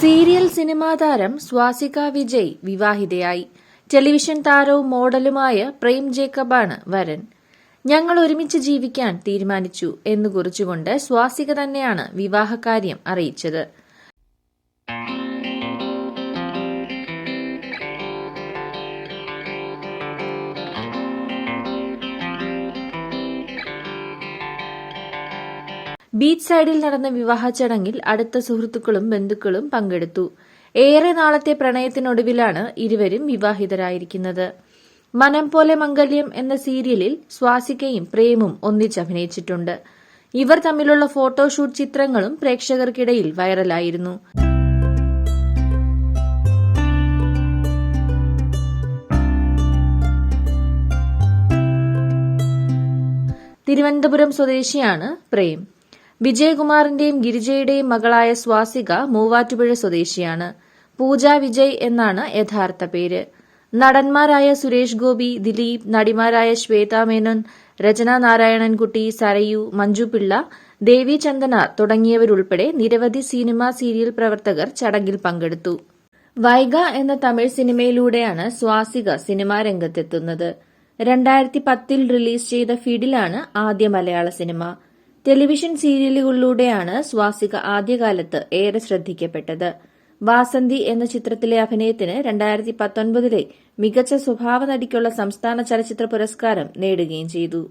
Serial cinema താരം Swasika Vijay വിവാഹിതയായി. Television താരവും മോഡലുമായ പ്രേം ജേക്കബാണ് വരൻ. ഞങ്ങൾ ഒരുമിച്ച് ജീവിക്കാൻ തീരുമാനിച്ചു എന്ന് കുറിച്ചുകൊണ്ട് സ്വാസിക തന്നെയാണ് വിവാഹകാര്യം അറിയിച്ചത്. ബീച്ച് സൈഡിൽ നടന്ന വിവാഹ ചടങ്ങിൽ അടുത്ത സുഹൃത്തുക്കളും ബന്ധുക്കളും പങ്കെടുത്തു. ഏറെ നാളത്തെ പ്രണയത്തിനൊടുവിലാണ് ഇരുവരും വിവാഹിതരായിരിക്കുന്നത്. മനം പോലെ മംഗല്യം എന്ന സീരിയലിൽ സ്വാസികയും പ്രേമും ഒന്നിച്ചഭിനയിച്ചിട്ടുണ്ട് ഇവർ തമ്മിലുള്ള ഫോട്ടോഷൂട്ട് ചിത്രങ്ങളും പ്രേക്ഷകർക്കിടയിൽ വൈറലായിരുന്നു. തിരുവനന്തപുരം സ്വദേശിയാണ് പ്രേം. വിജയകുമാറിന്റെയും ഗിരിജയുടെയും മകളായ സ്വാസിക മൂവാറ്റുപുഴ സ്വദേശിയാണ്. പൂജ വിജയ് എന്നാണ് യഥാർത്ഥ പേര്. നടന്മാരായ സുരേഷ് ഗോപി ദിലീപ് നടിമാരായ ശ്വേത മേനോൻ രചന നാരായണൻകുട്ടി സരയു മഞ്ജു പിള്ള ദേവി ചന്ദന തുടങ്ങിയവരുൾപ്പെടെ നിരവധി സിനിമ സീരിയൽ പ്രവർത്തകർ ചടങ്ങിൽ പങ്കെടുത്തു. വൈഗ എന്ന തമിഴ് സിനിമയിലൂടെയാണ് സ്വാസിക സിനിമാ രംഗത്തെത്തുന്നത്. രണ്ടായിരത്തി പത്തിൽ റിലീസ് ചെയ്ത ഫിഡിലാണ് ആദ്യ മലയാള സിനിമ. ടെലിവിഷൻ സീരിയലുകളിലൂടെയാണ് സ്വാസിക ആദ്യകാലത്ത് ഏറെ ശ്രദ്ധിക്കപ്പെട്ടത്. വാസന്തി എന്ന ചിത്രത്തിലെ അഭിനയത്തിന് രണ്ടായിരത്തി പത്തൊൻപതിലെ മികച്ച സ്വഭാവ നടിക്കുള്ള സംസ്ഥാന ചലച്ചിത്ര പുരസ്കാരം നേടുകയും ചെയ്തു.